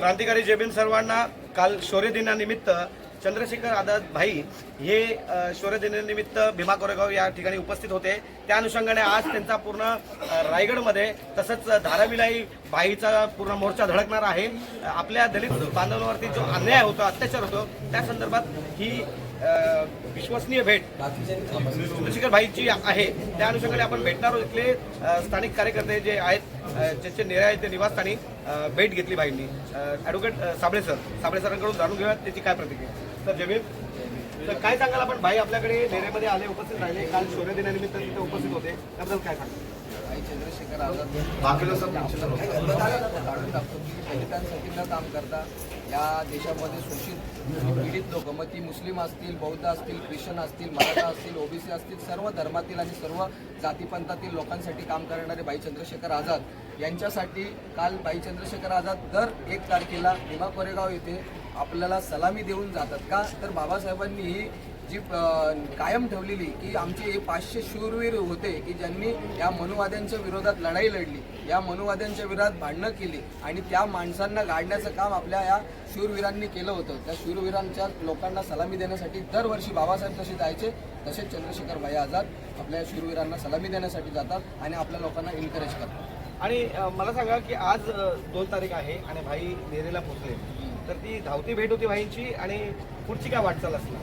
क्रांतिकारी जेबीन सर्वांना काल शौर्य दिनानिमित्त चंद्रशेखर आझाद भाई हे शौर्यदिनानिमित्त शौर्य दिनानिमित्त भीमा कोरेगाव या ठिकाणी उपस्थित होते. त्या अनुषंगाने आज त्यांचा पूर्ण रायगडमध्ये तसंच धाराविलाई भाईचा पूर्ण मोर्चा धडकणार आहे. आपल्या दलित बांधवांवरती जो अन्याय होतो अत्याचार होतो त्या संदर्भात ही विश्वसनीय भेट चंद्रशेखर भाईची आहे. त्या अनुषंगाने आपण भेटणार इथले स्थानिक कार्यकर्ते जे आहेत ज्यांचे नेरे ते निवासस्थानी. भेट घेतली बाईंनी. ॲडव्होकेट साबळे सर साबळे सरांकडून जाणून घेऊया त्याची काय प्रतिक्रिया. तर जमीन तर काय सांगाल आपण? भाई आपल्याकडे नेरेमध्ये आले उपस्थित राहिले. काल शौर्य दिनानिमित्त तिथे उपस्थित होते. त्याबद्दल काय सांगाल? चंद्रशेखर आझाद बाकीला सब काढून टाकतो की न काम करता या देशामध्ये शोषित पीडित लोक मग ती मुस्लिम असतील बौद्ध असतील ख्रिश्चन असतील मराठा असतील ओबीसी असतील सर्व धर्मातील आणि सर्व जातीपंथातील लोकांसाठी काम करणारे भाई चंद्रशेखर आझाद यांच्यासाठी काल भाई चंद्रशेखर आझाद दर एक तारखेला भीमा कोरेगाव येथे आपल्याला सलामी देऊन जातात का? तर बाबासाहेबांनी ही जी कायम ठेवलेली की आमचे हे पाचशे शूरवीर होते की ज्यांनी या मनुवाद्यांच्या विरोधात लढाई लढली या मनुवाद्यांच्या विरोधात भांडणं केली आणि त्या माणसांना गाडण्याचं काम आपल्या या शूरवीरांनी केलं होतं. त्या शूरवीरांच्या लोकांना सलामी देण्यासाठी दरवर्षी बाबासाहेब तसे जायचे तसेच चंद्रशेखर भाई आझाद आपल्या शूरवीरांना सलामी देण्यासाठी जातात आणि आपल्या लोकांना एनकरेज करतात. आणि मला सांगा की आज दोन तारीख आहे आणि भाई नेरेला पोहोचले. तर ती धावती भेट होती भाईंची आणि पुढची काय वाटचाल असणार?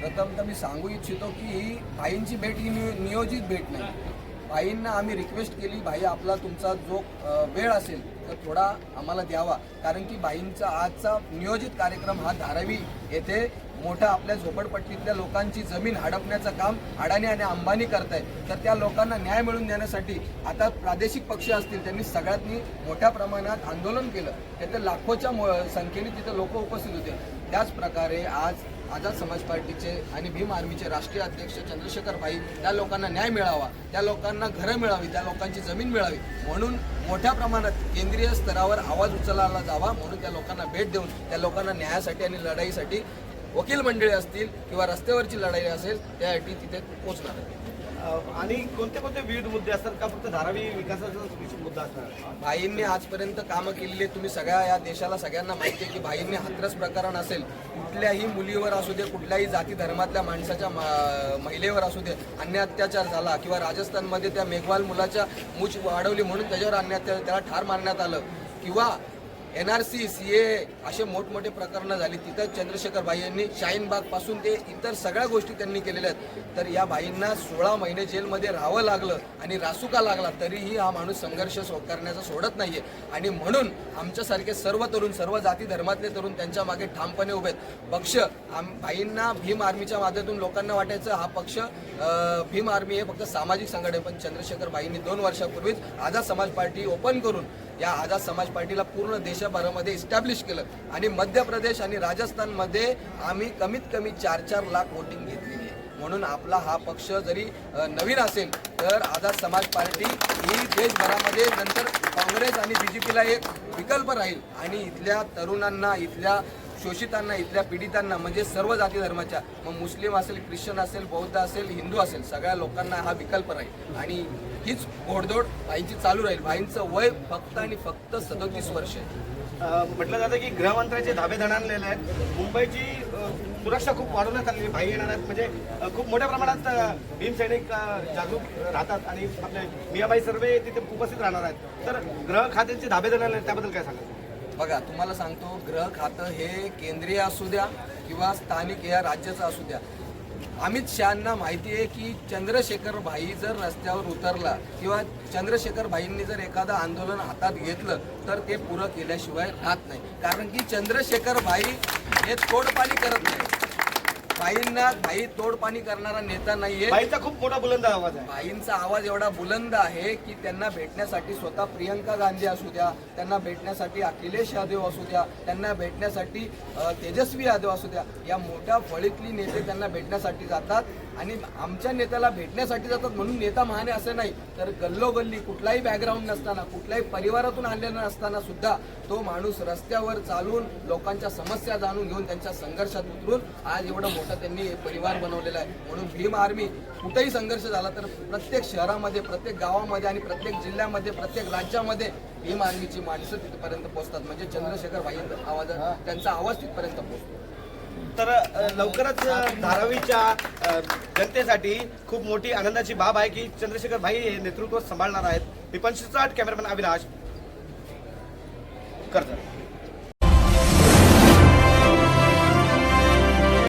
प्रथम तर मी सांगू इच्छितो की ही भाईंची भेट ही नियोजित भेट नाही. भाईंना आम्ही रिक्वेस्ट केली भाई आपला तुमचा जो वेळ असेल तर थोडा आम्हाला द्यावा. कारण की भाईंचा आजचा नियोजित कार्यक्रम हा धारावी येथे मोठा आपल्या झोपडपट्टीतल्या लोकांची जमीन हडपण्याचं काम अडाणी आणि अंबानी करत आहे तर त्या लोकांना न्याय मिळवून देण्यासाठी आता प्रादेशिक पक्ष असतील त्यांनी सगळ्यांनी मोठ्या प्रमाणात आंदोलन केलं. तिथे लाखोच्या संख्येने तिथे लोक उपस्थित होते. त्याच प्रकारे आज आझाद समाज पार्टीचे आणि भीम आर्मीचे राष्ट्रीय अध्यक्ष चंद्रशेखर भाई त्या लोकांना न्याय मिळावा त्या लोकांना घरं मिळावी त्या लोकांची जमीन मिळावी म्हणून मोठ्या प्रमाणात केंद्रीय स्तरावर आवाज उचलला जावा म्हणून त्या लोकांना भेट देऊन त्या लोकांना न्यायासाठी आणि लढाईसाठी वकील मंडळी असतील किंवा रस्त्यावरची लढाई असेल त्यासाठी तिथे पोचणार आहे आणि कोणते कोणते विविध मुद्दे असतात? का फक्त धारावी विकासाचा मुद्दा असणार? भाईंनी आजपर्यंत कामं केलेली तुम्ही सगळ्या या देशाला सगळ्यांना माहिती आहे की भाईंनी हात्रस प्रकरण असेल कुठल्याही मुलीवर असू दे कुठल्याही जाती धर्मातल्या माणसाच्या महिलेवर असू दे अन्य अत्याचार झाला किंवा राजस्थानमध्ये त्या मेघवाल मुलाच्या मूछ वाढवली म्हणून त्याच्यावर अन्य त्याला ठार मारण्यात आलं किंवा N R C C A असे मोठमोठे प्रकरणं झाली. तिथं चंद्रशेखर भाई यांनी शाहीनबागपासून ते इतर सगळ्या गोष्टी त्यांनी केलेल्या आहेत. तर या भाईंना सोळा महिने जेलमध्ये राहावं लागलं आणि रासुका लागला तरीही हा माणूस संघर्ष सो करण्याचा सोडत नाहीये. आणि म्हणून आमच्यासारखे सर्व तरुण सर्व जाती धर्मातले तरुण त्यांच्या मागे ठामपणे उभे आहेत. पक्ष आम भाईंना भीम आर्मीच्या माध्यमातून लोकांना वाटायचं हा पक्ष भीम आर्मी हे फक्त सामाजिक संघटन आहे. पण चंद्रशेखर भाईंनी दोन वर्षापूर्वीच आझाद समाज पार्टी ओपन करून या आझाद समाज पार्टीला पूर्ण देशभरामध्ये इस्टॅब्लिश केलं. आणि मध्य प्रदेश आणि राजस्थानमध्ये आम्ही कमीत कमी चार चार लाख वोटिंग घेतलेली आहे. म्हणून आपला हा पक्ष जरी नवीन असेल तर आझाद समाज पार्टी ही देशभरामध्ये नंतर काँग्रेस आणि बी जे पीला एक विकल्प राहील. आणि इथल्या तरुणांना इथल्या शोषितांना इथल्या पीडितांना म्हणजे सर्व जाती धर्माच्या मग मुस्लिम असेल ख्रिश्चन असेल बौद्ध असेल हिंदू असेल सगळ्या लोकांना हा विकल्प राहील. आणि हीच घोडदौड भाईंची चालू राहील. भाईंचं वय फक्त आणि फक्त सदोतीस वर्ष आहे. म्हटलं जातं की गृहमंत्र्याचे धाबे धडानलेले आहेत. मुंबईची सुरक्षा खूप वाढवण्यात आलेली भाई येणार आहेत म्हणजे खूप मोठ्या प्रमाणात भीमसैनिक जागरूक राहतात. आणि आपले मियाबाई सर्वे तिथे उपस्थित राहणार आहेत. तर गृह खात्याचे धाबे धडानले आहेत. त्याबद्दल काय सांगायचं बघा तुम्हाला सांगतो ग्रह खातं हे केंद्रीय असू द्या किंवा स्थानिक या राज्याचं असू द्या. अमित शहाना माहिती आहे की चंद्रशेखर भाई जर रस्त्यावर उतरला किंवा चंद्रशेखर भाईंनी जर एखादं आंदोलन हातात घेतलं तर ते पुरं केल्याशिवाय राहत नाही. कारण की चंद्रशेखर भाई हे तोडपाणी करत नाही भाईंना भाई तोडपाणी करणारा नेता नाहीये. भाईचा खूप मोठा बुलंद आवाज आहे. भाईंचा आवाज एवढा बुलंद आहे की त्यांना भेटण्यासाठी स्वतः प्रियंका गांधी असू द्या त्यांना भेटण्यासाठी अखिलेश यादव असू द्या त्यांना भेटण्यासाठी अ, तेजस्वी यादव असू द्या या मोठ्या फळीतली नेते त्यांना भेटण्यासाठी जातात. आणि आमच्या नेत्याला भेटण्यासाठी जातात म्हणून नेता महाने असं नाही. तर गल्लोगल्ली कुठलाही बॅकग्राऊंड नसताना कुठल्याही परिवारातून आलेला नसताना सुद्धा तो माणूस रस्त्यावर चालून लोकांच्या समस्या जाणून घेऊन त्यांच्या संघर्षात उतरून आज एवढा मोठा त्यांनी परिवार बनवलेला आहे. म्हणून भीम आर्मी कुठेही संघर्ष झाला तर प्रत्येक शहरामध्ये प्रत्येक गावामध्ये आणि प्रत्येक जिल्ह्यामध्ये प्रत्येक राज्यामध्ये भीम आर्मीची माणसं तिथपर्यंत पोहोचतात. म्हणजे चंद्रशेखर भाई आवाज त्यांचा आवाज तिथपर्यंत पोहोचतो. तर लवकरच धारावीच्या जनतेसाठी खूप मोठी आनंदाची बाब आहे की चंद्रशेखर भाई हे नेतृत्व सांभाळणार आहेत. विपन शिरसाट कॅमेरामॅन अविनाश कर्जत.